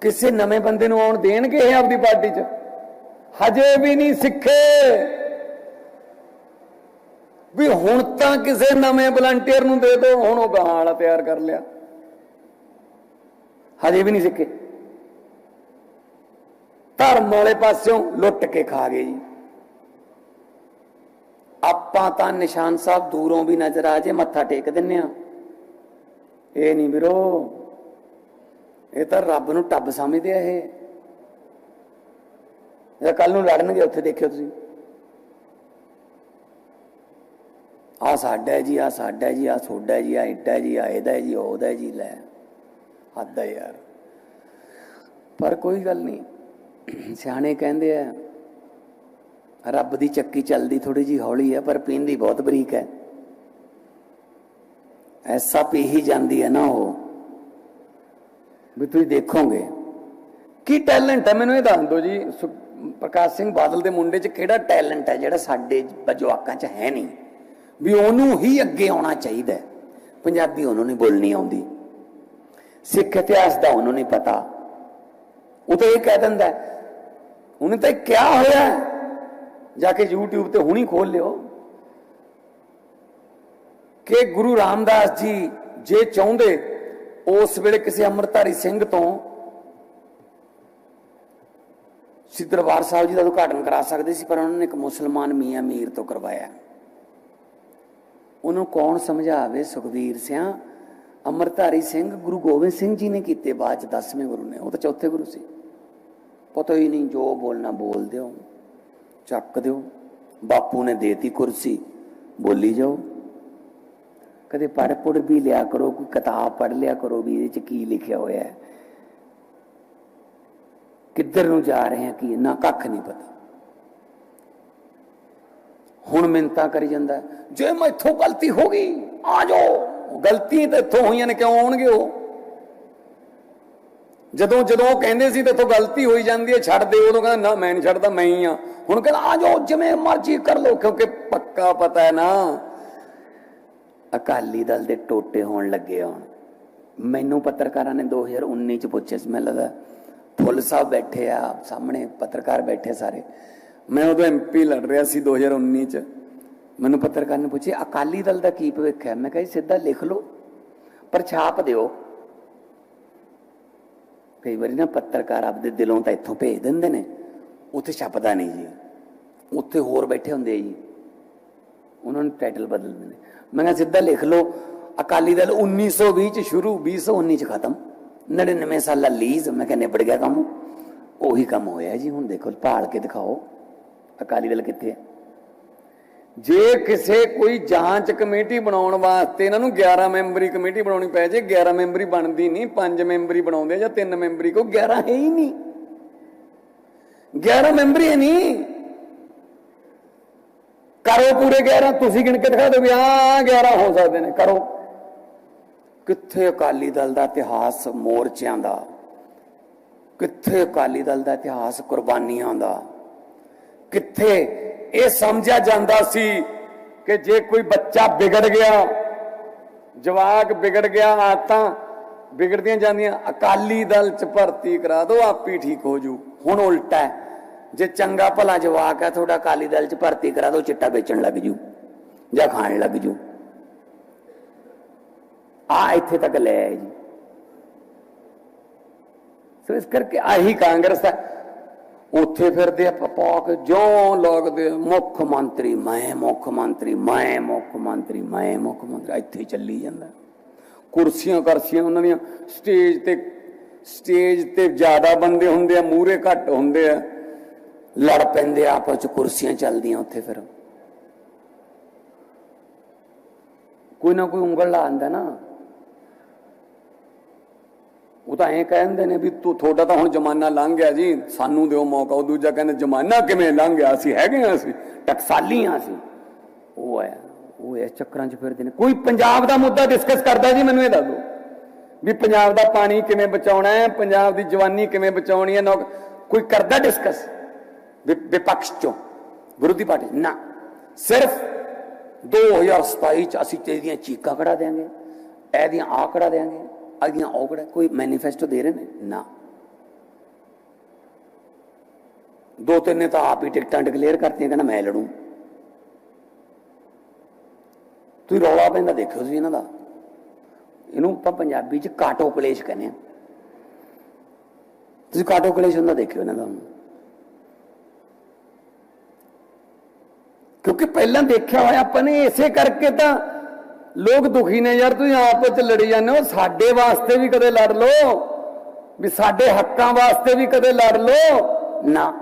ਕਿਸੇ ਨਵੇਂ ਬੰਦੇ ਨੂੰ ਆਉਣ ਦੇਣਗੇ ਇਹ ਆਪਦੀ ਪਾਰਟੀ 'ਚ? ਹਜੇ ਵੀ ਨਹੀਂ ਸਿੱਖੇ। ਵੀ ਹੁਣ ਤਾਂ ਕਿਸੇ ਨਵੇਂ ਵਲੰਟੀਅਰ ਨੂੰ ਦੇ ਦਿਓ ਹੁਣ ਉਹ ਗਾਹਾਂ ਵਾਲਾ ਤਿਆਰ ਕਰ ਲਿਆ। ਹਜੇ ਵੀ ਨਹੀਂ ਸਿੱਖੇ। ਧਰਮ ਵਾਲੇ ਪਾਸਿਓਂ ਲੁੱਟ ਕੇ ਖਾ ਗਏ ਜੀ। ਆਪਾਂ ਤਾਂ ਨਿਸ਼ਾਨ ਸਾਹਿਬ ਦੂਰੋਂ ਵੀ ਨਜ਼ਰ ਆ ਜੇ, ਮੱਥਾ ਟੇਕ ਦਿੰਨੇ ਆ। ਇਹ ਨਹੀਂ ਵੀਰੋ। ਇਹ ਤਾਂ ਰੱਬ ਨੂੰ ਟੱਬ ਸਮਝਦੇ ਆ ਇਹ। ਇਹ ਕੱਲ ਨੂੰ ਲੜਨਗੇ, ਉੱਥੇ ਦੇਖਿਓ ਤੁਸੀਂ। ਆ ਸਾਡਾ ਜੀ ਆ ਸਾਡਾ ਜੀ ਆ ਸੋਡਾ ਜੀ ਆ ਇੱਟਾ ਜੀ ਆ ਇਹਦਾ ਜੀ, ਉਹਦਾ ਜੀ, ਲੈ। ਹੱਦ ਹੈ ਯਾਰ। ਪਰ ਕੋਈ ਗੱਲ ਨਹੀਂ। ਸਿਆਣੇ ਕਹਿੰਦੇ ਆ, ਰੱਬ ਦੀ ਚੱਕੀ ਚੱਲਦੀ ਥੋੜੀ ਜੀ ਹੌਲੀ ਹੈ ਪਰ ਪੀਂਦੀ ਬਹੁਤ ਬਰੀਕ ਹੈ। ਐਸਾ ਪੀ ਹੀ ਜਾਂਦੀ ਹੈ ਨਾ ਉਹ। ਵੀ ਤੁਸੀਂ ਦੇਖੋਗੇ। ਕੀ ਟੈਲੈਂਟ ਹੈ? ਮੈਨੂੰ ਇਹ ਦੱਸ ਦਿਓ ਜੀ ਸੁ- ਪ੍ਰਕਾਸ਼ ਸਿੰਘ ਬਾਦਲ ਦੇ ਮੁੰਡੇ 'ਚ ਕਿਹੜਾ ਟੈਲੈਂਟ ਹੈ ਜਿਹੜਾ ਸਾਡੇ ਜਵਾਕਾਂ 'ਚ ਹੈ ਨਹੀਂ? ਵੀ ਉਹਨੂੰ ਹੀ ਅੱਗੇ ਆਉਣਾ ਚਾਹੀਦਾ ਹੈ। ਪੰਜਾਬੀ ਉਹਨੂੰ ਨਹੀਂ ਬੋਲਣੀ ਆਉਂਦੀ। ਸਿੱਖ ਇਤਿਹਾਸ ਦਾ ਉਹਨੂੰ ਨਹੀਂ ਪਤਾ। ਉਹ ਤਾਂ ਇਹ ਕਹਿ ਦਿੰਦਾ ਹੈ, ਉਹਨੇ ਤਾਂ ਇਹ ਕਿਹਾ ਹੋਇਆ ਜਾ ਕੇ YouTube ਤੇ ਹੁਣੀ ਖੋਲ ਲਿਓ। ਕਿ ਗੁਰੂ ਰਾਮਦਾਸ ਜੀ ਜੇ ਚਾਹੁੰਦੇ ਉਸ ਵੇਲੇ ਕਿਸੇ ਅੰਮ੍ਰਿਤਧਾਰੀ ਸਿੰਘ ਤੋਂ ਸ੍ਰੀ ਦਰਬਾਰ ਸਾਹਿਬ ਜੀ ਦਾ ਉਦਘਾਟਨ ਕਰਾ ਸਕਦੇ ਸੀ, ਪਰ ਉਹਨਾਂ ਨੇ ਇੱਕ ਮੁਸਲਮਾਨ ਮੀਆਂ ਮੀਰ ਤੋਂ ਕਰਵਾਇਆ। ਉਹਨੂੰ ਕੌਣ ਸਮਝਾਵੇ? ਸੁਖਵੀਰ ਸਿਆ। ਅੰਮ੍ਰਿਤਧਾਰੀ ਸਿੰਘ ਗੁਰੂ ਗੋਬਿੰਦ ਸਿੰਘ ਜੀ ਨੇ ਕੀਤੇ ਬਾਅਦ ਚ 10ਵੇਂ ਗੁਰੂ ਨੇ। ਉਹ ਤਾਂ ਚੌਥੇ ਗੁਰੂ ਸੀ। ਪਤਾ ਹੀ ਨਹੀਂ ਜੋ ਬੋਲਣਾ ਬੋਲ ਦਿਓ ਚੱਕ ਦਿਓ। ਬਾਪੂ ਨੇ ਦੇਤੀ ਕੁਰਸੀ, ਬੋਲੀ ਜਾਓ। ਕਦੇ ਪੜ੍ਹ ਪੁੜ ਵੀ ਲਿਆ ਕਰੋ ਕੋਈ ਕਿਤਾਬ ਪੜ੍ਹ ਲਿਆ ਕਰੋ ਵੀ ਇਹਦੇ ਚ ਕੀ ਲਿਖਿਆ ਹੋਇਆ ਹੈ। ਕਿੱਧਰ ਨੂੰ ਜਾ ਰਹੇ ਹਾਂ ਕੀ ਨਾ ਕੱਖ ਨਹੀਂ ਪਤਾ। ਹੁਣ ਮਿੰਤਾ ਕਰੀ ਜਾਂਦਾ ਹੈ, ਜੇ ਮੈਥੋਂ ਗਲਤੀ ਹੋ ਗਈ ਆ ਜਾਓ। ਗਲਤੀ ਤਾਂ ਇੱਥੋਂ ਹੋਈਆਂ ਨੇ ਕਿਉਂ ਆਉਣਗੇ ਉਹ? ਜਦੋਂ ਜਦੋਂ ਕਹਿੰਦੇ ਸੀ ਤੇ ਇੱਥੋਂ ਗਲਤੀ ਹੋਈ ਜਾਂਦੀ ਹੈ ਛੱਡ ਦੇ ਉਦੋਂ ਕਹਿੰਦਾ ਨਾ ਮੈਂ ਨਹੀਂ ਛੱਡਦਾ ਮੈਂ ਹੀ ਆ ਹੁਣ ਕਹਿੰਦਾ ਆ ਜਾਓ ਜਿਵੇਂ ਮਰਜ਼ੀ ਕਰ ਲਓ ਕਿਉਂਕਿ ਪੱਕਾ ਪਤਾ ਹੈ ਨਾ। ਅਕਾਲੀ ਦਲ ਦੇ ਟੋਟੇ ਹੋਣ ਲੱਗੇ ਹੁਣ। ਮੈਨੂੰ ਪੱਤਰਕਾਰਾਂ ਨੇ 2019 ਚ ਪੁੱਛਿਆ ਸੀ। ਮੈਨੂੰ ਲੱਗਾ ਫੁੱਲ ਸਾਹਿਬ ਬੈਠੇ ਆ ਸਾਹਮਣੇ ਪੱਤਰਕਾਰ ਬੈਠੇ ਸਾਰੇ। ਮੈਂ ਉਦੋਂ ਐਮਪੀ ਲੜ ਰਿਹਾ ਸੀ 2019 ਚ। ਮੈਨੂੰ ਪੱਤਰਕਾਰ ਨੇ ਪੁੱਛਿਆ, ਅਕਾਲੀ ਦਲ ਦਾ ਕੀ ਭਵਿੱਖ ਹੈ? ਮੈਂ ਕਿਹਾ ਸਿੱਧਾ ਲਿਖ ਲਓ ਪਰ ਛਾਪ ਦਿਓ। ਕਈ ਵਾਰੀ ਨਾ ਪੱਤਰਕਾਰ ਆਪਦੇ ਦਿਲੋਂ ਤਾਂ ਇੱਥੋਂ ਭੇਜ ਦਿੰਦੇ ਨੇ। ਉੱਥੇ ਛਪਦਾ ਨਹੀਂ ਜੀ। ਉੱਥੇ ਹੋਰ ਬੈਠੇ ਹੁੰਦੇ ਆ ਜੀ। ਉਹਨਾਂ ਨੂੰ ਟਾਈਟਲ ਬਦਲ ਦਿੰਦੇ ਮੈਂ ਕਿਹਾ ਸਿੱਧਾ ਲਿਖ ਲਓ, ਅਕਾਲੀ ਦਲ 1920 ਚ ਸ਼ੁਰੂ 2019 ਚ ਖਤਮ। 99 ਸਾਲਾਂ ਲੀਜ਼ ਮੈਂ ਕਿਹਾ ਨਿਬੜ ਗਿਆ ਕੰਮ। ਉਹੀ ਕੰਮ ਹੋਇਆ ਜੀ, ਹੁਣ ਦੇਖੋ, ਭਾਲ ਕੇ ਦਿਖਾਓ, ਅਕਾਲੀ ਦਲ ਕਿੱਥੇ ਹੈ। ਜੇ ਕਿਸੇ ਕੋਈ ਜਾਂਚ ਕਮੇਟੀ ਬਣਾਉਣ ਵਾਸਤੇ, ਇਹਨਾਂ ਨੂੰ 11 ਮੈਂਬਰੀ ਕਮੇਟੀ ਬਣਾਉਣੀ ਪੈ ਜੇ 11 ਮੈਂਬਰੀ ਬਣਦੀ ਨਹੀਂ 5 ਮੈਂਬਰੀ ਬਣਾਉਂਦੇ ਜਾਂ 3 ਮੈਂਬਰੀ ਕੋ 11 ਹੈ ਹੀ ਨਹੀਂ। 11 ਮੈਂਬਰੀ ਨਹੀਂ। ਕਰੋ ਪੂਰੇ 11 ਤੁਸੀਂ ਗਿਣ ਕੇ ਦਿਖਾ ਦਿਓ ਵੀ ਆ 11 ਹੋ ਸਕਦੇ ਨੇ, ਕਰੋ। ਕਿੱਥੇ ਅਕਾਲੀ ਦਲ ਦਾ ਇਤਿਹਾਸ ਮੋਰਚਿਆਂ ਦਾ? ਕਿੱਥੇ ਅਕਾਲੀ ਦਲ ਦਾ ਇਤਿਹਾਸ ਕੁਰਬਾਨੀਆਂ ਦਾ? ਕਿੱਥੇ ਇਹ ਸਮਝਿਆ ਜਾਂਦਾ ਸੀ ਕਿ ਜੇ ਕੋਈ ਬੱਚਾ ਵਿਗੜ ਗਿਆ, ਜਵਾਕ ਵਿਗੜ ਗਿਆ ਆਤਾਂ ਵਿਗੜਦੀਆਂ ਜਾਂਦੀਆਂ, ਅਕਾਲੀ ਦਲ ਚ ਭਰਤੀ ਕਰਾ ਦਿਓ ਹੀ ਠੀਕ ਹੋ ਜੂ। ਹੁਣ ਉਲਟਾ ਹੈ। ਜੇ ਚੰਗਾ ਭਲਾ ਜਵਾਕ ਹੈ, ਤੁਹਾਡਾ ਅਕਾਲੀ ਦਲ ਚ ਭਰਤੀ ਕਰਾ ਦਿਓ, ਚਿੱਟਾ ਵੇਚਣ ਲੱਗ ਜੂ ਜਾਂ ਖਾਣ ਲੱਗ ਜੂ। ਆ ਇੱਥੇ ਤੱਕ ਲੈ ਆਏ ਜੀ। ਸੋ ਇਸ ਕਰਕੇ ਆਹੀ ਕਾਂਗਰਸ ਹੈ। ਉੱਥੇ ਫਿਰਦੇ ਆ ਪਪਾਕ, ਜਿਉਂ ਲੱਗਦੇ ਮੁੱਖ ਮੰਤਰੀ, ਮੈਂ ਮੁੱਖ ਮੰਤਰੀ, ਮੈਂ ਮੁੱਖ ਮੰਤਰੀ, ਮੈਂ ਮੁੱਖ ਮੰਤਰੀ, ਇੱਥੇ ਚੱਲੀ ਜਾਂਦਾ। ਕੁਰਸੀਆਂ ਕਰਸੀਆਂ ਉਹਨਾਂ ਦੀਆਂ, ਸਟੇਜ ਤੇ ਸਟੇਜ ਤੇ ਜ਼ਿਆਦਾ ਬੰਦੇ ਹੁੰਦੇ ਆ ਮੂਰੇ ਘੱਟ ਹੁੰਦੇ ਆ। ਲੜ ਪੈਂਦੇ ਆਪਸ ਚ ਕੁਰਸੀਆਂ ਚੱਲਦੀਆਂ ਉੱਥੇ ਫਿਰ। ਕੋਈ ਨਾ ਕੋਈ ਉਂਗਲ ਲਾ ਆਂਦਾ ਨਾ। ਉਹ ਤਾਂ ਐਂ ਕਹਿੰਦੇ ਨੇ ਵੀ ਤੂੰ, ਤੁਹਾਡਾ ਤਾਂ ਹੁਣ ਜ਼ਮਾਨਾ ਲੰਘ ਗਿਆ ਜੀ। ਸਾਨੂੰ ਦਿਓ ਮੌਕਾ। ਉਹ ਦੂਜਾ ਕਹਿੰਦਾ, ਜ਼ਮਾਨਾ ਕਿਵੇਂ ਲੰਘ ਗਿਆ? ਅਸੀਂ ਹੈਗੇ ਆ ਅਸੀਂ ਟਕਸਾਲੀ ਆ ਅਸੀਂ। ਉਹ ਹੈ ਉਹ ਇਸ ਚੱਕਰਾਂ 'ਚ ਫਿਰਦੇ ਨੇ। ਕੋਈ ਪੰਜਾਬ ਦਾ ਮੁੱਦਾ ਡਿਸਕਸ ਕਰਦਾ ਜੀ, ਮੈਨੂੰ ਇਹ ਦੱਸ ਦਿਓ। ਵੀ ਪੰਜਾਬ ਦਾ ਪਾਣੀ ਕਿਵੇਂ ਬਚਾਉਣਾ ਹੈ? ਪੰਜਾਬ ਦੀ ਜਵਾਨੀ ਕਿਵੇਂ ਬਚਾਉਣੀ ਹੈ? ਕੋਈ ਕਰਦਾ ਡਿਸਕਸ ਵਿਪਕਸ਼ ਚੋਂ ਵਿਰੋਧੀ ਪਾਰਟੀ ਨਾ। ਸਿਰਫ 2027 ਚ ਅਸੀਂ ਤੇਰੀਆਂ ਚੀਕਾਂ ਕਢਾ ਦੇਾਂਗੇ ਇਹਦੀਆਂ ਆ ਕਢਾ ਦੇਾਂਗੇ ਇਹਦੀਆਂ ਉਹ ਕਢਾ, ਕੋਈ ਮੈਨੀਫੈਸਟੋ ਦੇ ਰਹੇ ਨੇ? ਨਾ। ਦੋ ਤਿੰਨ ਨੇ ਤਾਂ ਆਪ ਹੀ ਟਿਕਟਾਂ ਡਿਕਲੇਅਰ ਕਰਤੀਆਂ, ਕਹਿੰਦਾ ਮੈਂ ਲੜੂ। ਤੁਸੀਂ ਰੌਲਾ ਪੈਂਦਾ ਦੇਖਿਓ ਤੁਸੀਂ ਇਹਨਾਂ ਦਾ। ਇਹਨੂੰ ਆਪਾਂ ਪੰਜਾਬੀ ਚ ਕਾਟੋ ਕਲੇਸ਼ ਕਹਿੰਦੇ ਆ। ਤੁਸੀਂ ਕਾਟੋ ਕਲੇਸ਼ ਹੁੰਦਾ ਦੇਖਿਓ ਇਹਨਾਂ ਦਾ। ਕਿਉਂਕਿ ਪਹਿਲਾਂ ਦੇਖਿਆ ਹੋਇਆ ਆਪਾਂ ਨੇ, ਇਸੇ ਕਰਕੇ ਤਾਂ ਲੋਕ ਦੁਖੀ ਨੇ ਯਾਰ, ਤੁਸੀਂ ਆਪਸ ਵਿੱਚ ਲੜੀ ਜਾਂਦੇ ਹੋ, ਸਾਡੇ ਵਾਸਤੇ ਵੀ ਕਦੇ ਲੜ ਲਓ, ਵੀ ਸਾਡੇ ਹੱਕਾਂ ਵਾਸਤੇ ਵੀ ਕਦੇ ਲੜ ਲਓ। ਨਾ।